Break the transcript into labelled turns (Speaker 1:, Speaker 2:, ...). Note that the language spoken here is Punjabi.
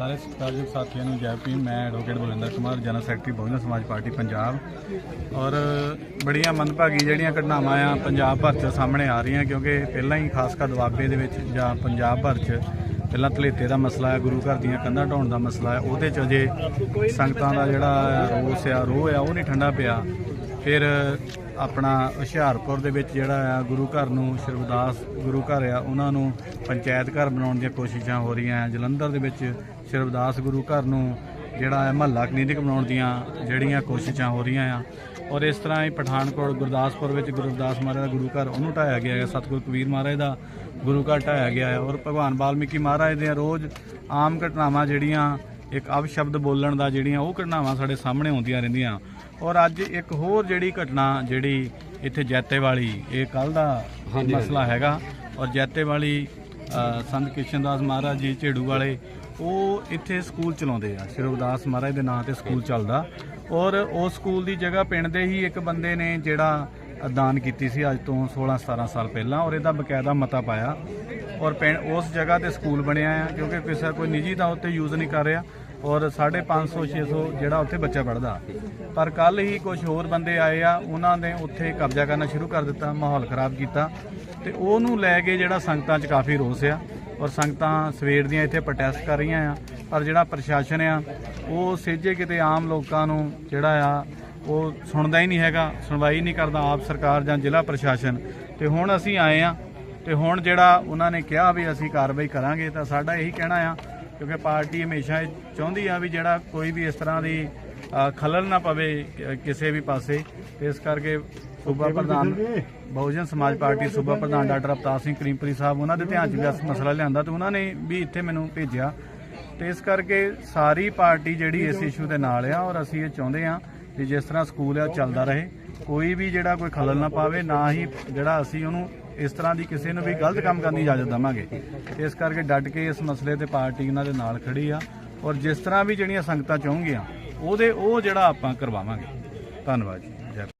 Speaker 1: ਸਾਰੇ ਸਤਿਕਾਰਯੋਗ ਸਾਥੀਆਂ ਨੂੰ ਜੈ ਭੀਮ, ਮੈਂ advocate Balwinder Kumar, general secretary Bahujan Samaj party, Punjab. ਔਰ ਬੜੀਆਂ ਮੰਦਭਾਗੀ ਜਿਹੜੀਆਂ ਘਟਨਾਵਾਂ ਆ ਪੰਜਾਬ ਭਰ ਚ ਸਾਹਮਣੇ ਆ ਰਹੀਆਂ, ਕਿਉਂਕਿ ਪਹਿਲਾਂ ਹੀ ਖਾਸ ਕਰ ਦੁਆਬੇ ਦੇ ਵਿੱਚ ਜਾਂ ਪੰਜਾਬ ਭਰ ਚ ਪਹਿਲਾਂ ਧਲੇਤੇ ਦਾ ਮਸਲਾ ਹੈ ਗੁਰੂ ਘਰ ਦੀਆਂ ਕੰਧਾਂ ਢਾਉਣ ਦਾ ਮਸਲਾ ਹੈ ਉਹਦੇ ਚ ਅਜੇ ਸੰਗਤਾਂ ਦਾ ਜਿਹੜਾ ਰੋਸ ਆ, ਰੋਹ ਆ, ਉਹ ਨਹੀਂ ਠੰਡਾ ਪਿਆ। ਫਿਰ ਆਪਣਾ ਹੁਸ਼ਿਆਰਪੁਰ ਦੇ ਵਿੱਚ ਜਿਹੜਾ ਆ, ਗੁਰੂ ਘਰ ਨੂੰ ਸ਼ਰਵਦਾਸ ਗੁਰੂ ਘਰ ਆ, ਉਹਨਾਂ ਨੂੰ ਪੰਚਾਇਤ ਘਰ ਬਣਾਉਣ ਦੀਆਂ ਕੋਸ਼ਿਸ਼ਾਂ ਹੋ ਰਹੀਆਂ ਆ। ਜਲੰਧਰ ਦੇ ਵਿੱਚ ਸ਼ਰਵਦਾਸ ਗੁਰੂ ਘਰ ਨੂੰ ਜਿਹੜਾ ਹੈ ਮਹੱਲਾ ਕਲੀਨਿਕ ਬਣਾਉਣ ਦੀਆਂ ਜਿਹੜੀਆਂ ਕੋਸ਼ਿਸ਼ਾਂ ਹੋ ਰਹੀਆਂ ਆ। ਔਰ ਇਸ ਤਰ੍ਹਾਂ ਹੀ ਪਠਾਨਕੋਟ ਗੁਰਦਾਸਪੁਰ ਵਿੱਚ ਗੁਰਦਾਸ ਮਹਾਰਾਜ ਦਾ ਗੁਰੂ ਘਰ ਉਹਨੂੰ ਢਾਇਆ ਗਿਆ ਹੈ, ਸਤਿਗੁਰੂ ਕਬੀਰ ਮਹਾਰਾਜ ਦਾ ਗੁਰੂ ਘਰ ਢਾਇਆ ਗਿਆ ਹੈ। ਔਰ ਭਗਵਾਨ ਵਾਲਮੀਕੀ ਮਹਾਰਾਜ ਦੀਆਂ ਰੋਜ਼ ਆਮ ਘਟਨਾਵਾਂ ਜਿਹੜੀਆਂ ਇੱਕ ਅਪਸ਼ਬਦ ਬੋਲਣ ਦਾ ਜਿਹੜੀਆਂ ਉਹ ਘਟਨਾਵਾਂ ਸਾਡੇ ਸਾਹਮਣੇ ਆਉਂਦੀਆਂ ਰਹਿੰਦੀਆਂ। ਔਰ ਅੱਜ ਇੱਕ ਹੋਰ ਜਿਹੜੀ ਘਟਨਾ ਜਿਹੜੀ ਇੱਥੇ ਜੈਤੇ ਵਾਲੀ ਇਹ ਕੱਲ ਦਾ ਮਸਲਾ ਹੈਗਾ। ਔਰ ਜੈਤੇ ਵਾਲੀ ਸੰਤ ਕਿਸ਼ਨਦਾਸ ਮਹਾਰਾਜ ਜੀ ਝੇੜੂ ਵਾਲੇ ਉਹ ਇੱਥੇ ਸਕੂਲ ਚਲਾਉਂਦੇ ਆ। ਸ਼੍ਰੀ ਰਵਿਦਾਸ ਮਹਾਰਾਜ ਦੇ ਨਾਂ ਤੇ ਸਕੂਲ ਚੱਲਦਾ। ਔਰ ਉਸ ਸਕੂਲ ਦੀ ਜਗ੍ਹਾ ਪਿੰਡ ਦੇ ਹੀ ਇੱਕ ਬੰਦੇ ਨੇ ਜਿਹੜਾ ਦਾਨ ਕੀਤੀ ਸੀ ਅੱਜ ਤੋਂ 16 17 ਸਾਲ ਪਹਿਲਾਂ ਔਰ ਇਹਦਾ ਬਕਾਇਦਾ ਮਤਾ ਪਾਇਆ। ਔਰ ਪਿੰਡ ਉਸ ਜਗ੍ਹਾ ਤੇ ਸਕੂਲ ਬਣਿਆ ਆ ਕਿਉਂਕਿ ਕਿਸੇ ਕੋਈ ਨਿੱਜੀ ਤਾਂ ਉੱਤੇ ਯੂਜ਼ ਨਹੀਂ ਕਰ ਰਿਹਾ। ਔਰ 550 600 ਜਿਹੜਾ ਉੱਥੇ ਬੱਚਾ ਪੜਦਾ ਪਰ ਕੱਲ ਹੀ ਕੁਝ ਹੋਰ ਬੰਦੇ ਆਏ ਆ, ਉਹਨਾਂ ਨੇ ਉੱਥੇ ਕਬਜ਼ਾ ਕਰਨਾ ਸ਼ੁਰੂ ਕਰ ਦਿੱਤਾ, ਮਾਹੌਲ ਖਰਾਬ ਕੀਤਾ। ਤੇ ਉਹਨੂੰ ਲੈ ਕੇ ਜਿਹੜਾ ਸੰਗਤਾਂ 'ਚ ਕਾਫੀ ਰੋਸ ਆ, ਔਰ ਸੰਗਤਾਂ ਸਵੇਰ ਦੀਆਂ ਇੱਥੇ ਪ੍ਰੋਟੈਸਟ ਕਰ ਰਹੀਆਂ ਆ, ਪਰ ਜਿਹੜਾ ਪ੍ਰਸ਼ਾਸਨ ਆ, ਉਹ ਸੇਜੇ ਕਿਤੇ ਆਮ ਲੋਕਾਂ ਨੂੰ ਜਿਹੜਾ ਆ, ਉਹ ਸੁਣਦਾ ਹੀ ਨਹੀਂ ਹੈਗਾ, ਸੁਣਵਾਈ ਨਹੀਂ ਕਰਦਾ ਆਪ ਸਰਕਾਰ ਜਾਂ ਜ਼ਿਲ੍ਹਾ ਪ੍ਰਸ਼ਾਸਨ। ਤੇ ਹੁਣ ਅਸੀਂ ਆਏ ਆ, ਤੇ ਹੁਣ ਜਿਹੜਾ ਉਹਨਾਂ ਨੇ ਕਿਹਾ ਵੀ ਅਸੀਂ ਕਾਰਵਾਈ ਕਰਾਂਗੇ, ਤਾਂ ਸਾਡਾ ਇਹੀ ਕਹਿਣਾ ਆ ਕਿਉਂਕਿ ਪਾਰਟੀ ਹਮੇਸ਼ਾ ਇਹ ਚਾਹੁੰਦੀ ਆ ਵੀ ਜਿਹੜਾ ਕੋਈ ਵੀ ਇਸ ਤਰ੍ਹਾਂ ਦੀ ਖਲਲ ਨਾ ਪਵੇ ਕਿਸੇ ਵੀ ਪਾਸੇ। ਇਸ ਕਰਕੇ ਸੂਬਾ ਪ੍ਰਧਾਨ ਬਹੁਜਨ ਸਮਾਜ ਪਾਰਟੀ ਸੂਬਾ ਪ੍ਰਧਾਨ ਡਾਕਟਰ ਅਵਤਾਰ ਸਿੰਘ ਕਰੀਮਪੁਰੀ ਸਾਹਿਬ ਉਹਨਾਂ ਦੇ ਧਿਆਨ 'ਚ ਵੀ ਇਸ ਮਸਲਾ ਲਿਆਂਦਾ ਤੇ ਉਹਨਾਂ ਨੇ ਵੀ ਇੱਥੇ ਮੈਨੂੰ ਭੇਜਿਆ। ਤੇ ਇਸ ਕਰਕੇ ਸਾਰੀ ਪਾਰਟੀ ਜਿਹੜੀ ਇਸ ਇਸ਼ੂ ਦੇ ਨਾਲ ਆ ਔਰ ਅਸੀਂ ਇਹ ਚਾਹੁੰਦੇ ਆ ਕਿ ਜਿਸ ਤਰ੍ਹਾਂ ਸਕੂਲ ਆ ਚੱਲਦਾ ਰਹੇ। ਕੋਈ ਵੀ ਜਿਹੜਾ ਕੋਈ ਖਲਲ ਨਾ ਪਾਵੇ ਨਾ ਹੀ ਜਿਹੜਾ ਅਸੀਂ ਉਹਨੂੰ ਇਸ ਤਰ੍ਹਾਂ ਦੀ ਕਿਸੇ ਨੂੰ ਵੀ ਗਲਤ ਕੰਮ ਕਰਨ ਦੀ ਇਜਾਜ਼ਤ ਦੇਵਾਂਗੇ। ਇਸ ਕਰਕੇ ਡਟ ਕੇ ਇਸ ਮਸਲੇ ਤੇ ਪਾਰਟੀ ਇਹਨਾਂ ਦੇ ਨਾਲ ਖੜੀ ਆ ਔਰ ਜਿਸ ਤਰ੍ਹਾਂ ਵੀ ਜਿਹੜੀਆਂ ਸੰਗਤਾਂ ਚਾਹੂੰਗੀਆਂ, ਉਹਦੇ ਉਹ ਜਿਹੜਾ ਆਪਾਂ ਕਰਵਾਵਾਂਗੇ। ਧੰਨਵਾਦ ਜੀ।